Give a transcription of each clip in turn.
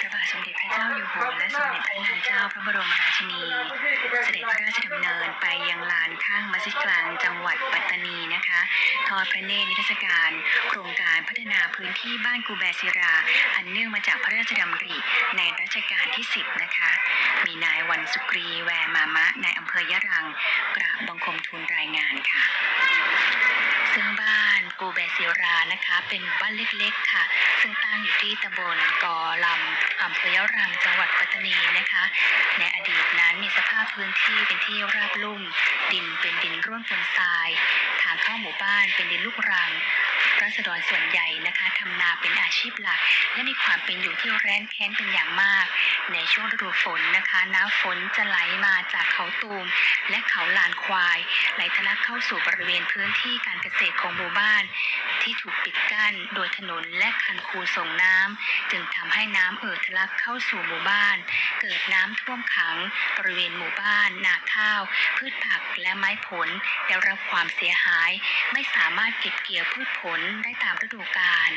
พระบาทสมเด็จพระเจ้าอยู่หัวและสมเด็จพระนางเจ้าพระบรมราชินี เสด็จพระราชดำเนินไปยังลานข้างมัสยิดกลางจังหวัดปัตตานีนะคะทอดพระเนตรนิทรรศการ โครงการพัฒนาพื้นที่บ้านกูแบศิรา อันเนื่องมาจากพระราชดำริในรัชกาลที่ 10 นะคะ มีนายวันสุกรีแวมามะนายอำเภอยะรังกราบบังคมทูลรายงานค่ะซึ่งบ้าน กูแบซิรานะคะ เป็นหมู่บ้านเล็กๆค่ะ ซึ่งตั้งอยู่ที่ตำบลกอลำอำเภอยะรังจังหวัดปัตตานีนะคะ ในอดีตนั้นมีสภาพพื้นที่เป็นที่ราบลุ่ม ดินเป็นดินร่วนปนทราย ทางเข้าหมู่บ้านเป็นดินลูกรัง รัษฎรส่วนใหญ่นะคะทำนาเป็นอาชีพหลัก และมีความเป็นอยู่ที่แร้นแค้นเป็นอย่างมาก ในช่วงฤดูฝนนะคะ น้ำฝนจะไหลมาจากเขาตูม และเขาลานควาย ไหลทะลักเข้าสู่บริเวณพื้นที่การเกษตรของหมู่บ้าน ที่ถูกปิดกั้นโดยถนนและคันคูส่งน้ำจึงทำให้น้ำเอ่อทะลักเข้าสู่หมู่บ้าน เกิดน้ำท่วมขังบริเวณหมู่บ้าน นาข้าว พืชผักและไม้ผลได้รับความเสียหาย ไม่สามารถเก็บเกี่ยวพืชผลได้ตามฤดูกาล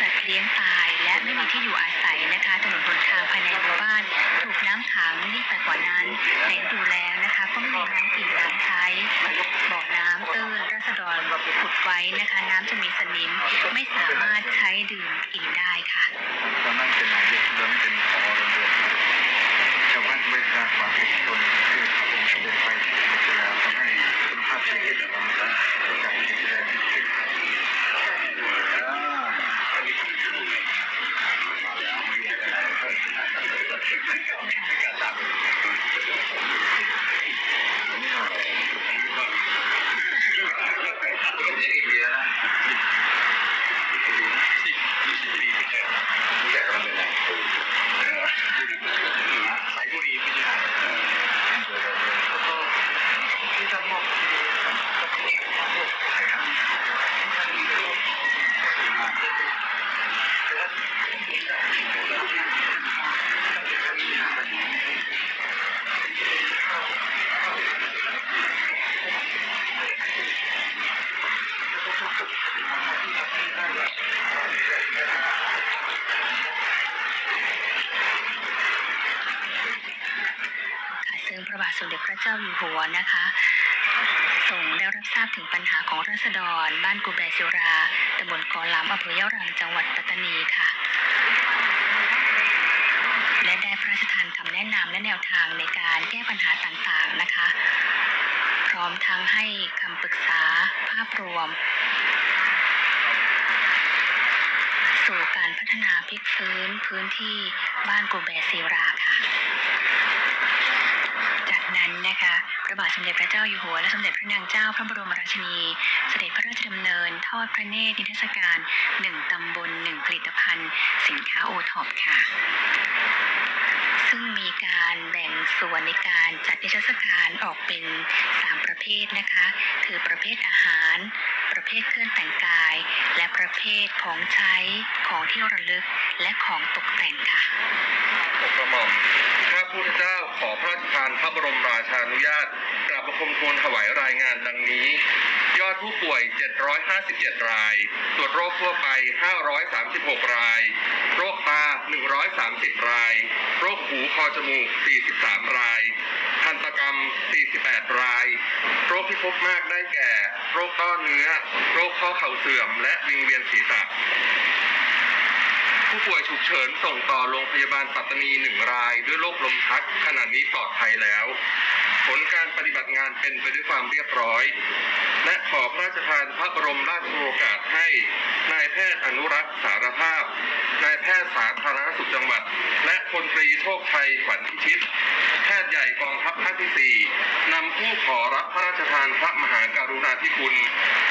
สัตว์เลี้ยงตายและไม่มีที่อยู่อาศัยนะคะถนนหนทางภายในหมู่บ้าน ถูกน้ำขังยิ่งไปกว่านั้นในดูแลนะคะก็ไม่มีน้ำกินน้ำใช้บ่อน้ำตื้นรัษฎรขุดไว้นะคะ น้ำจะมีสนิมไม่สามารถใช้ดื่มกินได้ค่ะ สมเด็จพระเจ้าอยู่หัวนะคะทรงได้รับทราบถึงปัญหาของราษฎร บ้านกูแบซิราตำบลกอลำอำเภอยะรังจังหวัดปัตตานีค่ะ และได้พระราชทานคำแนะนำและแนวทางในการแก้ปัญหาต่างๆนะคะ พร้อมทั้งให้คำปรึกษาภาพรวม สู่การพัฒนาพลิกฟื้นพื้นที่บ้านกูแบซิราค่ะ นะคะพระบาทสมเด็จพระเจ้าอยู่หัวและสมเด็จพระนางเจ้าพระบรมราชินี เสด็จพระราชดำเนิน ทอดพระเนตรนิทรรศการหนึ่งตำบลหนึ่งผลิตภัณฑ์ สินค้าโอท็อปค่ะ ซึ่งมีการแบ่งส่วนในการจัดนิทรรศการออกเป็น 3 ประเภทนะคะ คือประเภทอาหาร ประเภทเครื่องแต่งกาย และประเภทของใช้ของที่ระลึกและของตกแต่งค่ะผมกระหม่อมพระพุทธเจ้าขอพระราชทานพระบรมราชานุญาตกราบบังคมทูลถวายรายงานดังนี้ ยอดผู้ป่วย 757 ราย ตรวจโรคทั่วไป 536 ราย โรคตา 130 ราย โรคหูคอจมูก 43 ราย กรรม 48 ราย โรคที่พบมากได้แก่ โรคต้อเนื้อ โรคข้อเข่าเสื่อม และวิงเวียนศีรษะ ผู้ป่วยฉุกเฉินส่งต่อโรงพยาบาลปัตตานีหนึ่งราย ด้วยโรคลมชักขณะนี้ปลอดภัยแล้ว ผลการปฏิบัติงานเป็นไปด้วยความเรียบร้อย และขอพระราชทานพระบรมราชโองการให้นายแพทย์อนุรักษ์สารภาพ นายแพทย์สาธารณสุขจังหวัด และพลตรีโชคชัยขวัญพิชิต หญ่กองทัพภาคที่ 4 นำผู้ขอรับพระราชทานพระมหากรุณาธิคุณ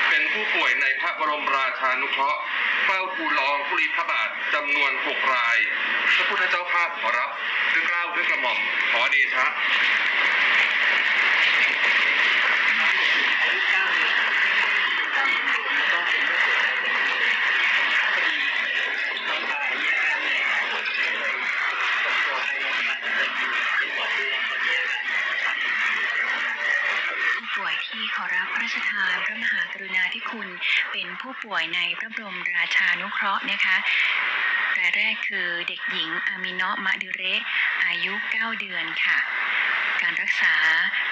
เป็นผู้ป่วยในพระบรมราชานุเคราะห์เฝ้าทูลอองธุลีพระบาทจำนวน 6 ราย พระพุทธเจ้าข้าขอรับด้วยเกล้าวด้วยกระหม่อมขอเดชะ ป่วยในพระบรมราชานุเคราะห์นะคะรายแรกคือเด็กหญิงอามินะมะดิเรอายุ 9 เดือนค่ะ การรักษา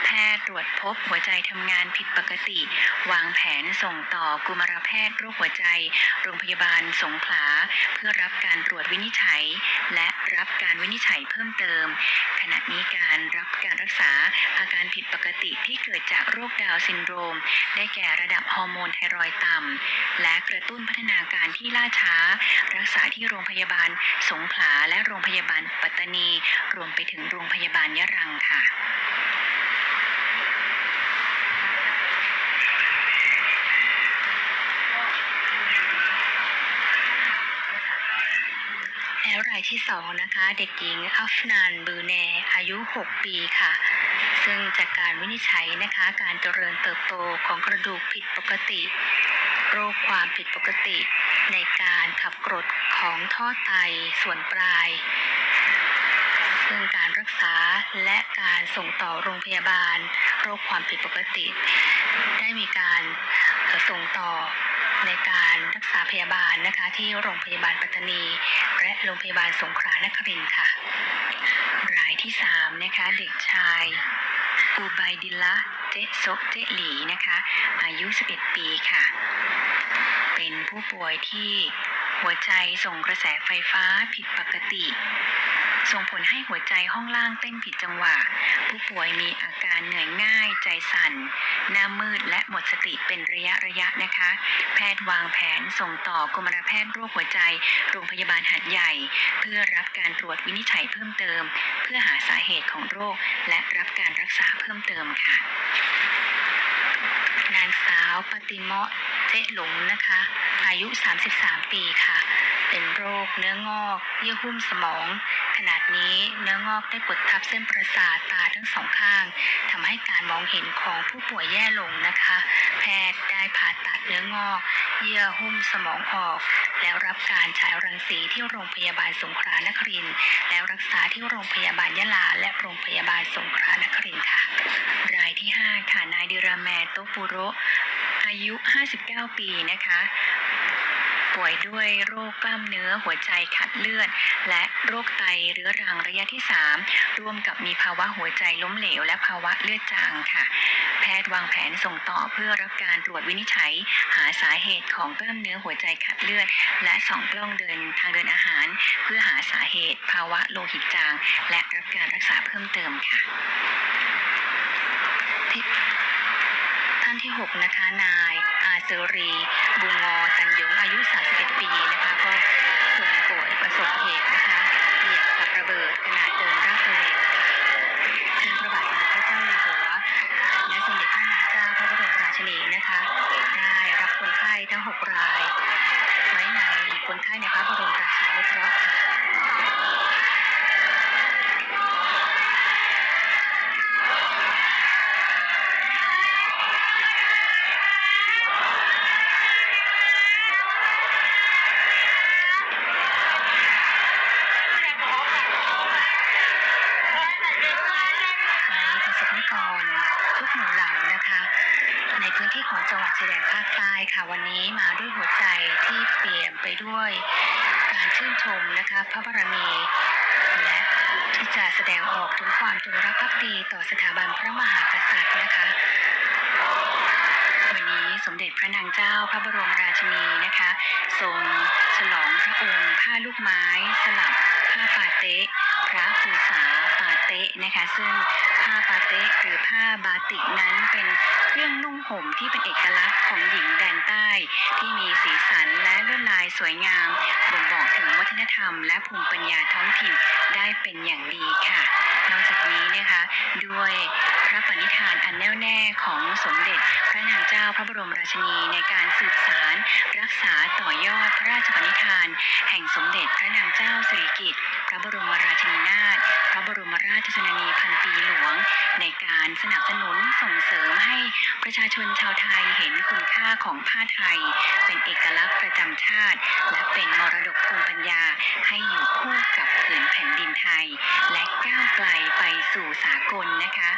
แพทย์ตรวจพบหัวใจทำงานผิดปกติ วางแผนส่งต่อกุมารแพทย์โรคหัวใจ โรงพยาบาลสงขลา เพื่อรับการตรวจวินิจฉัย และรับการวินิจฉัยเพิ่มเติม ขณะนี้การรับการรักษาอาการผิดปกติที่เกิดจากโรคดาวซินโดรม ได้แก่ระดับฮอร์โมนไทรอยต่ำและกระตุ้นพัฒนาการที่ล่าช้า รักษาที่โรงพยาบาลสงขลาและโรงพยาบาลปัตตานี รวมไปถึงโรงพยาบาลยะรังค่ะแล้วรายที่สองนะคะ เด็กหญิงอัฟนานบือแนอายุ 6 ปีค่ะ ซึ่งจากการวินิจฉัยนะคะการเจริญเติบโตของกระดูกผิดปกติ โรคความผิดปกติ ในการขับกรดของท่อไตส่วนปลาย ซึ่งการรักษาและการส่งต่อโรงพยาบาล โรคความผิดปกติ ได้มีการส่งต่อในการรักษาพยาบาลนะคะที่โรงพยาบาลปัตตานี และโรงพยาบาลสงขลานครินทร์ค่ะ รายที่สามนะคะเด็กชายอูไบดิลละเจซกเจหลีนะคะอายุ 11 ปีค่ะ เป็นผู้ป่วยที่หัวใจส่งกระแสไฟฟ้าผิดปกติ ส่งผลให้หัวใจห้องล่างเต้นผิดจังหวะ ผู้ป่วยมีอาการเหนื่อยง่าย ใจสั่น หน้ามืดและหมดสติเป็นระยะระยะนะคะ แพทย์วางแผนส่งต่อกุมารแพทย์โรคหัวใจ โรงพยาบาลหัดใหญ่ เพื่อรับการตรวจวินิจฉัยเพิ่มเติม เพื่อหาสาเหตุของโรค และรับการรักษาเพิ่มเติมค่ะ นางสาวปฏิมะเจ๊หลงนะคะ อายุ 33 ปีค่ะ เป็นโรคเนื้องอก เยื่อหุ้มสมอง นาดนี้เนื้องอกได้กดทับเส้นประสาทตาทั้งสองข้างทำให้การมองเห็นของผู้ป่วยแย่ลงนะคะ แพทย์ได้ผ่าตัดเนื้องอก เยื่อหุ้มสมองออก แล้วรับการฉายรังสีที่โรงพยาบาลสงขลานครินแล้วรักษาที่โรงพยาบาลยะลา และโรงพยาบาลสงขลานครินค่ะ รายที่5ค่ะนายดิราแมโตปุโรอายุ 59 ปีนะคะ ป่วยด้วยโรคกล้ามเนื้อหัวใจขัดเลือด และโรคไตเรื้อรังระยะที่ 3 ร่วมกับมีภาวะหัวใจล้มเหลว และภาวะเลือดจางค่ะ แพทย์วางแผนส่งต่อเพื่อรับการตรวจวินิจฉัย หาสาเหตุของกล้ามเนื้อหัวใจขัดเลือด และส่องกล้องเดินทางเดินอาหาร เพื่อหาสาเหตุ ภาวะโลหิตจาง และรับการรักษาเพิ่มเติมค่ะท่านที่ 6 นะคะนาย เซรีบุงงอตันยงอายุ 31 ปีนะคะก็ทรงป่วยประสบเหตุ ของจังภาคใต้ค่ะวันนี้มาด้วยหัวใจที่เปลี่ยนไปด้วยการชื่นชมนะคะพระบารมีและที่จะแสดงออกถึงความจงรักภักดีต่อสถาบันพระมหากษัตริย์นะคะ วันนี้สมเด็จพระนางเจ้าพระบรมราชินีนะคะทรงฉลองพระองค์ผ้าลูกไม้ สลับผ้าปาเต๊ะ พระภูษาปาเตะนะคะซึ่งผ้าปาเตะหรือผ้าบาติกนั้นเป็นเครื่องนุ่งห่มที่เป็นเอกลักษณ์ของหญิงแดนใต้ ที่มีสีสันและลวดลายสวยงามบ่งบอกถึงวัฒนธรรม และภูมิปัญญาท้องถิ่นได้เป็นอย่างดีค่ะ นอกจากนี้นะคะด้วยพระปณิธานอันแน่วแน่ของสมเด็จพระนางเจ้าพระบรมราชินีในการสืบสาร รักษาต่อยอดพระราชปณิธาน แห่งสมเด็จพระนางเจ้าสิริกิติ์ ระบรมราชินีนาถพระบรมราชชนนีพันปีหลวง ในการสนับสนุนส่งเสริมให้ประชาชนชาวไทยเห็นคุณค่าของผ้าไทย เป็นเอกลักษณ์ประจำชาติ และเป็นมรดกภูมิปัญญาให้อยู่คู่กับผืนแผ่นดินไทย และก้าวไกลไปสู่สากลนะคะ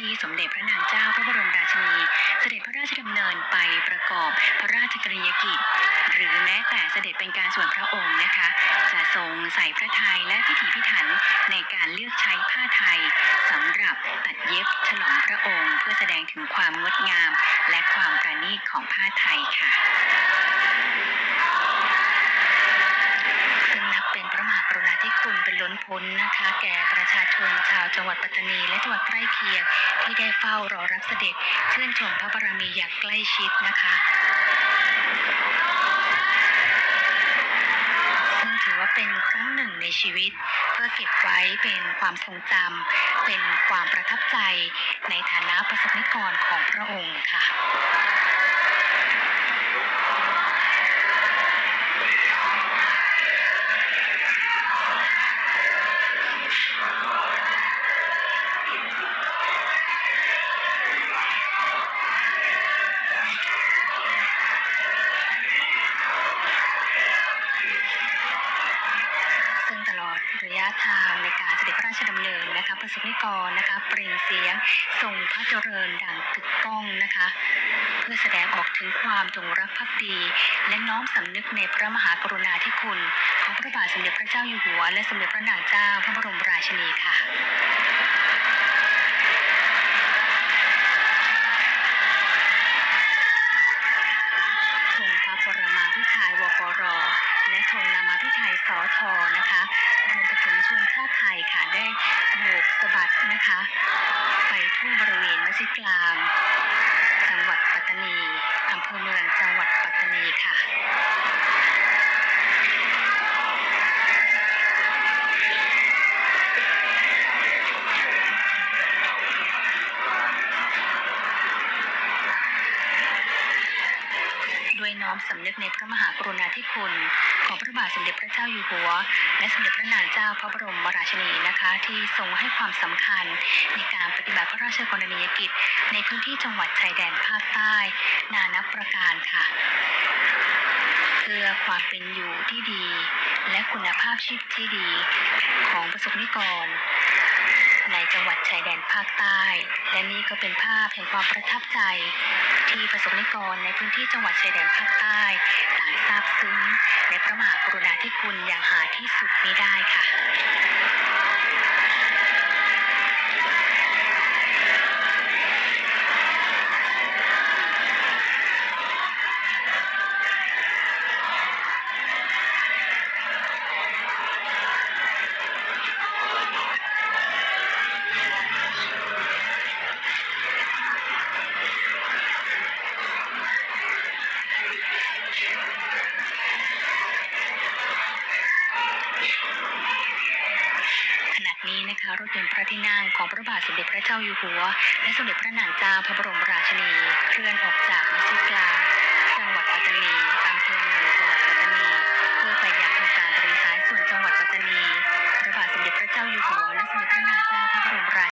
ที่สมเด็จพระนางเจ้าพระบรมราชินี เสด็จพระราชดำเนินไปประกอบพระราชกรณียกิจ หรือแม้แต่เสด็จเป็นการส่วนพระองค์นะคะ จะทรงใส่พระทัยและพิถีพิถันในการเลือกใช้ผ้าไทยสำหรับตัดเย็บฉลองพระองค์ เพื่อแสดงถึงความงดงาม และความประณีตของผ้าไทยค่ะ คุณเป็นล้นพ้นนะคะ แก่ประชาชนชาวจังหวัดปัตตานี และจังหวัดใกล้เคียง ที่ได้เฝ้ารอรับเสด็จชื่นชมพระบารมีอย่างใกล้ชิดนะคะซึ่งถือว่าเป็นครั้งหนึ่งในชีวิต เพื่อเก็บไว้เป็นความทรงจำเป็นความประทับใจในฐานะประสบนิกรของพระองค์ค่ะ ถึงความจงรักภักดี และน้อมสำนึกในพระมหากรุณาธิคุณ ของพระบาทสมเด็จพระเจ้าอยู่หัว และสมเด็จพระนางเจ้าพระบรมราชินีค่ะธงพระปรมาภิไธยวปร และธงนามาภิไธยสอทอนะคะรวมไปถึงชนชาติไทยค่ะได้โบกสะบัดนะคะ ไปทั่วบริเวณมัสยิดกลาง จังหวัดปัตตานีอำ เภอเมืองจังหวัดปัตตานีค่ะด้วยน้อมสำนึกในพระมหากรุณาธิคุณ ของพระบาทสมเด็จพระเจ้าอยู่หัว และสมเด็จพระนางเจ้าพระบรมราชินีนะคะ ที่ทรงให้ความสำคัญในการปฏิบัติพระราชกรณียกิจ ในพื้นที่จังหวัดชายแดนภาคใต้ นานับประการค่ะ เพื่อความเป็นอยู่ที่ดี และคุณภาพชีวิตที่ดีของประสบนิกร ในจังหวัดชายแดนภาคใต้ และนี่ก็เป็นภาพแห่งความประทับใจ ที่ประสบนิกรในพื้นที่จังหวัดชายแดนภาคใต้ต่างซาบซึ้งในพระมหากรุณาธิคุณอย่างหาที่สุดไม่ได้ค่ะ รถยนต์พระที่นั่งของพระบาทสมเด็จพระเจ้าอยู่หัว และสมเด็จพระนางเจ้าพระบรมราชินีเคลื่อนออกจากมัสยิดกลางจัง